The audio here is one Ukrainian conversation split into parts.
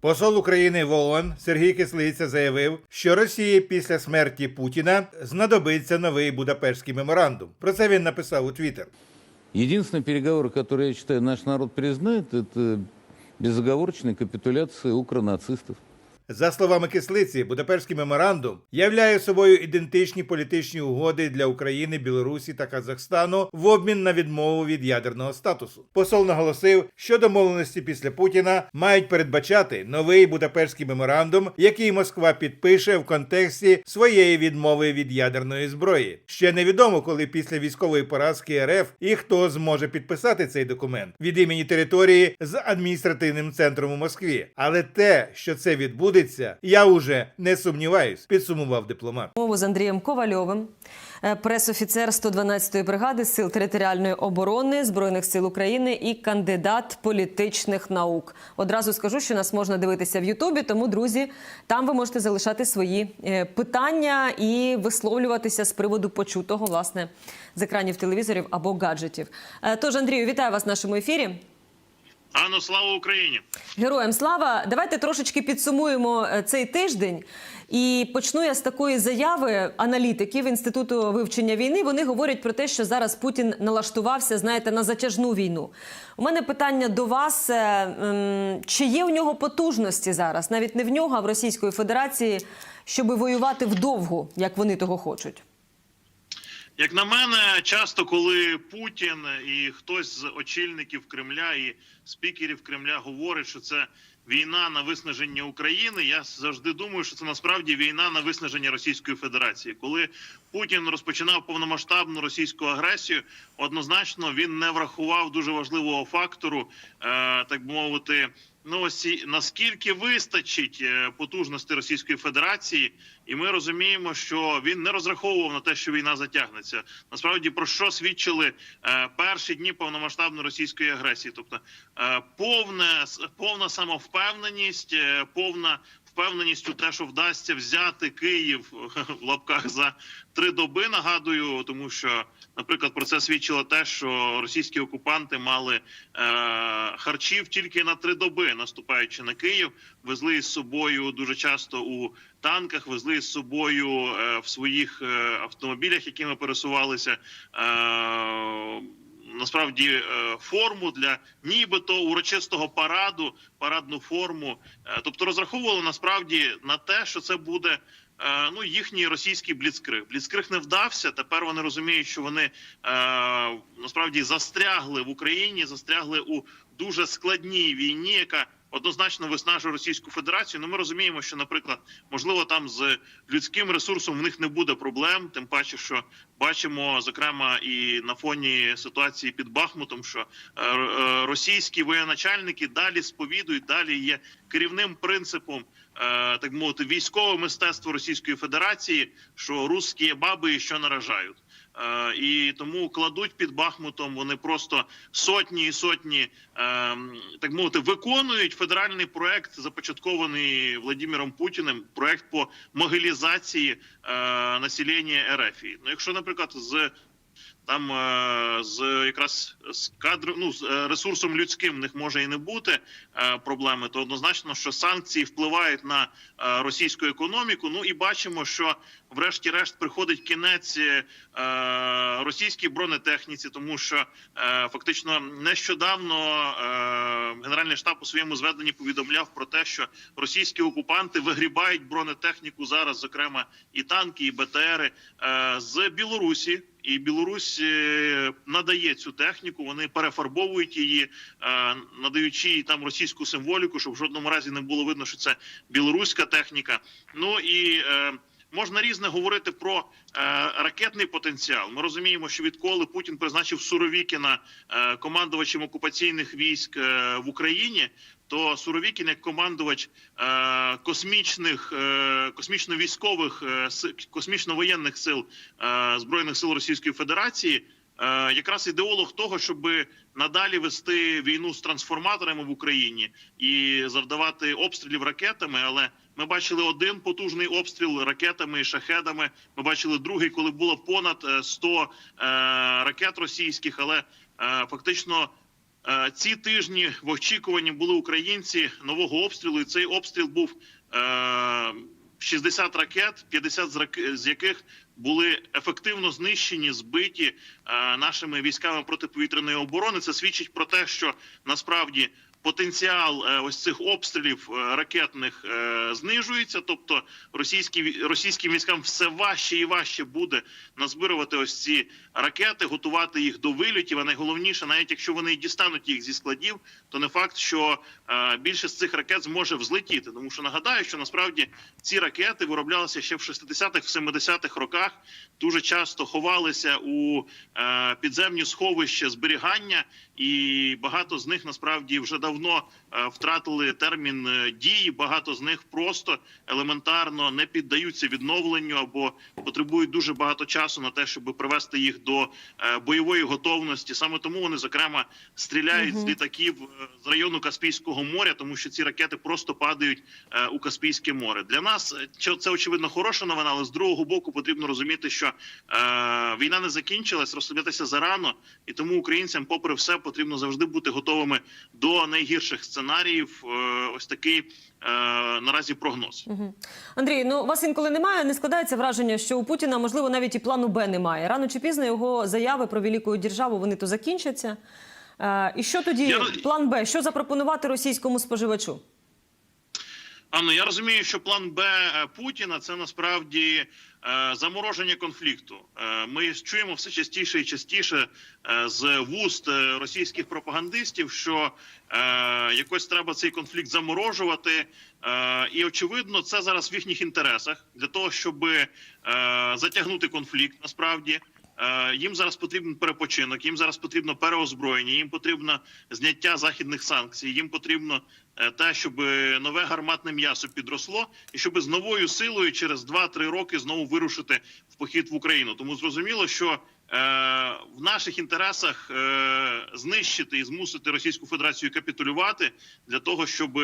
Посол України в ООН Сергій Кислиця заявив, що Росії після смерті Путіна знадобиться новий Будапештський меморандум. Про це він написав у Твіттер. Единственный переговор, который, я считаю, наш народ признает, это безоговорочная капитуляция укронацистов. За словами кислиці, Будапештський меморандум являє собою ідентичні політичні угоди для України, Білорусі та Казахстану в обмін на відмову від ядерного статусу. Посол наголосив, що домовленості після Путіна мають передбачати новий Будапештський меморандум, який Москва підпише в контексті своєї відмови від ядерної зброї. Ще невідомо, коли після військової поразки РФ і хто зможе підписати цей документ від імені території з адміністративним центром у Москві. Але те, що це відбудеться, я уже не сумніваюсь, підсумував дипломат. Мову з Андрієм Ковальовим, е, пресофіцер 112-ї бригади сил територіальної оборони збройних сил України і кандидат політичних наук. Одразу скажу, що нас можна дивитися в Ютубі. Тому, друзі, там ви можете залишати свої е, питання і висловлюватися з приводу почутого власне з екранів телевізорів або гаджетів. Е, Тож, Андрію, вітаю вас в нашому ефірі. Анно, слава Україні! Героям слава! Давайте трошечки підсумуємо е, цей тиждень. І почну я з такої заяви аналітиків інституту вивчення війни. Вони говорять про те, що зараз Путін налаштувався, знаєте, на затяжну війну. У мене питання до вас: е, чи є у нього потужності зараз, навіть не в нього, а в Російської Федерації, щоб воювати вдовгу, як вони того хочуть? Як на мене, часто коли Путін і хтось з очільників Кремля і спікерів Кремля говорить, що це війна на виснаження України, я завжди думаю, що це насправді війна на виснаження Російської Федерації. Коли Путін розпочинав повномасштабну російську агресію, однозначно він не врахував дуже важливого фактору, е, так би мовити. Ну, ось наскільки вистачить е, потужності Російської Федерації, і ми розуміємо, що він не розраховував на те, що війна затягнеться. Насправді про що свідчили е, перші дні повномасштабної російської агресії, тобто е, повне повна самовпевненість, повна впевненість у те, що вдасться взяти Київ в лапках за три доби. Нагадую, тому що, наприклад, про це свідчило те, що російські окупанти мали е, харчів тільки на три доби, наступаючи на Київ, везли із собою дуже часто у танках, везли із собою е, в своїх е, автомобілях, якими пересувалися. Е, Насправді е, форму для нібито урочистого параду, парадну форму, Е, тобто розраховували насправді на те, що це буде е, ну їхній російський бліцкриг. Бліцкриг не вдався. Тепер вони розуміють, що вони насправді застрягли в Україні, застрягли у дуже складній війні, яка однозначно виснажує Російську Федерацію. Ну ми розуміємо, що, наприклад, можливо, там з людським ресурсом в них не буде проблем. Тим паче, що бачимо, зокрема, і на фоні ситуації під Бахмутом, що е, е, російські воєначальники далі сповідують, далі є керівним принципом. е, Так мовити, військове мистецтво Російської Федерації, що русські баби що наражають. Е, і тому кладуть під Бахмутом. Вони просто сотні і сотні, е, так мовити, виконують федеральний проект, започаткований Владимиром Путіним. Проект по могилізації е, населення РФ. Ну, якщо, наприклад, з там е, з якраз з кадром, ну з е, ресурсом людським в них може і не бути е, проблеми, то однозначно, що санкції впливають на російську економіку. Ну і бачимо, що врешті-решт приходить кінець російській бронетехніці, тому що фактично нещодавно генеральний штаб у своєму зведенні повідомляв про те, що російські окупанти вигрібають бронетехніку зараз, зокрема і танки, і БТРи з Білорусі. І Білорусь надає цю техніку. Вони перефарбовують її, е, надаючи їй там російську символіку, щоб в жодному разі не було видно, що це білоруська техніка. Ну і е, можна різне говорити про е, ракетний потенціал. Ми розуміємо, що відколи Путін призначив Суровікіна е, командувачем окупаційних військ е, в Україні. То Суровікін, як командувач е, космічних е, космічно-військових е, космічно-воєнних сил е, збройних сил Російської Федерації, е, якраз ідеолог того, щоб надалі вести війну з трансформаторами в Україні і завдавати обстрілів ракетами. Але ми бачили один потужний обстріл ракетами і шахедами. Ми бачили другий, коли було понад е, 100 е, ракет російських, але е, фактично Е, Ці тижні в очікуванні були українці нового обстрілу, і цей обстріл був е, 60 ракет, 50 з рак- з яких були ефективно знищені, збиті е, нашими військами протиповітряної оборони. Це свідчить про те, що насправді потенціал е, ось цих обстрілів е, ракетних е, знижується. Тобто російські російським військам все важче і важче буде назбирувати ось ці ракети, готувати їх до вильотів. А найголовніше, навіть якщо вони дістануть їх зі складів, то не факт, що е, більшість з цих ракет зможе взлетіти. Тому що нагадаю, що насправді ці ракети вироблялися ще в 60-х, в 70-х роках. Дуже часто ховалися у підземні сховища зберігання, і багато з них насправді вже давно втратили термін е, дії. Багато з них просто елементарно не піддаються відновленню або потребують дуже багато часу на те, щоб привести їх до е, бойової готовності. Саме тому вони зокрема стріляють з літаків е, з району Каспійського моря, тому що ці ракети просто падають е, у Каспійське море. Для нас е, це очевидно хороша новина, але з другого боку потрібно розуміти, що е, війна не закінчилась, розслаблятися зарано, і тому українцям, попри все, потрібно завжди бути готовими до найгірших сценаріїв. Е, ось такий е, наразі прогноз. Андрій, ну вас інколи немає, не складається враження, що у Путіна можливо навіть і плану Б немає. Рано чи пізно його заяви про велику державу вони то закінчаться. Е, і що тоді Я- план Б? Що запропонувати російському споживачу? Анно, я розумію, що план Б Путіна це насправді замороження конфлікту. Е, ми чуємо все частіше і частіше е, з вуст е, російських пропагандистів, що е, якось треба цей конфлікт заморожувати. Е, і очевидно, це зараз в їхніх інтересах для того, щоб е, затягнути конфлікт. Насправді Е, їм зараз потрібен перепочинок, їм зараз потрібно переозброєння, їм потрібно зняття західних санкцій, їм потрібно е, те, щоб нове гарматне м'ясо підросло, і щоб з новою силою через 2-3 роки знову вирушити в похід в Україну. Тому зрозуміло, що е, в наших інтересах е, знищити і змусити Російську Федерацію капітулювати для того, щоб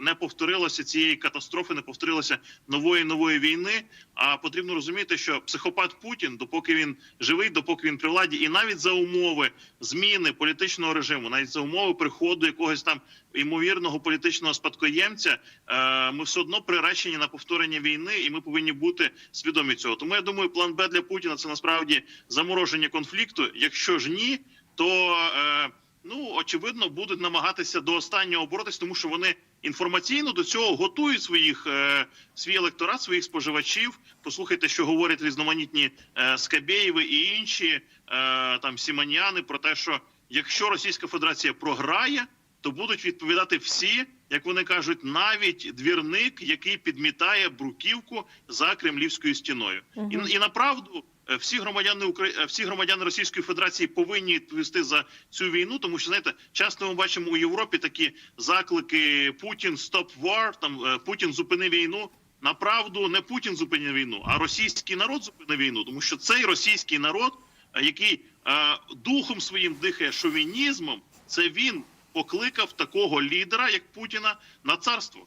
не повторилося цієї катастрофи, не повторилося нової нової війни. А потрібно розуміти, що психопат Путін, допоки він живий, допоки він при владі, і навіть за умови зміни політичного режиму, навіть за умови приходу якогось там ймовірного політичного спадкоємця, е, ми все одно приречені на повторення війни, і ми повинні бути свідомі цього. Тому я думаю, план Б для Путіна це насправді замороження конфлікту. Якщо ж ні, то е, ну очевидно будуть намагатися до останнього боротися, тому що вони інформаційно до цього готують своїх е, свій електорат, своїх споживачів. Послухайте, що говорять різноманітні е, Скабєєви і інші е, там Сіманіани про те, що якщо Російська Федерація програє, то будуть відповідати всі, як вони кажуть, навіть двірник, який підмітає бруківку за кремлівською стіною, і, і направду. Е, Всі громадяни Украї... е, всі громадяни Російської Федерації повинні відповісти за цю війну, тому що знаєте, часто ми бачимо у Європі такі заклики Путін стоп war, там е, Путін зупини війну. Направду не Путін зупинив війну, а російський народ зупинив війну, тому що цей російський народ, який е, духом своїм дихає шовінізмом, це він покликав такого лідера, як Путіна, на царство.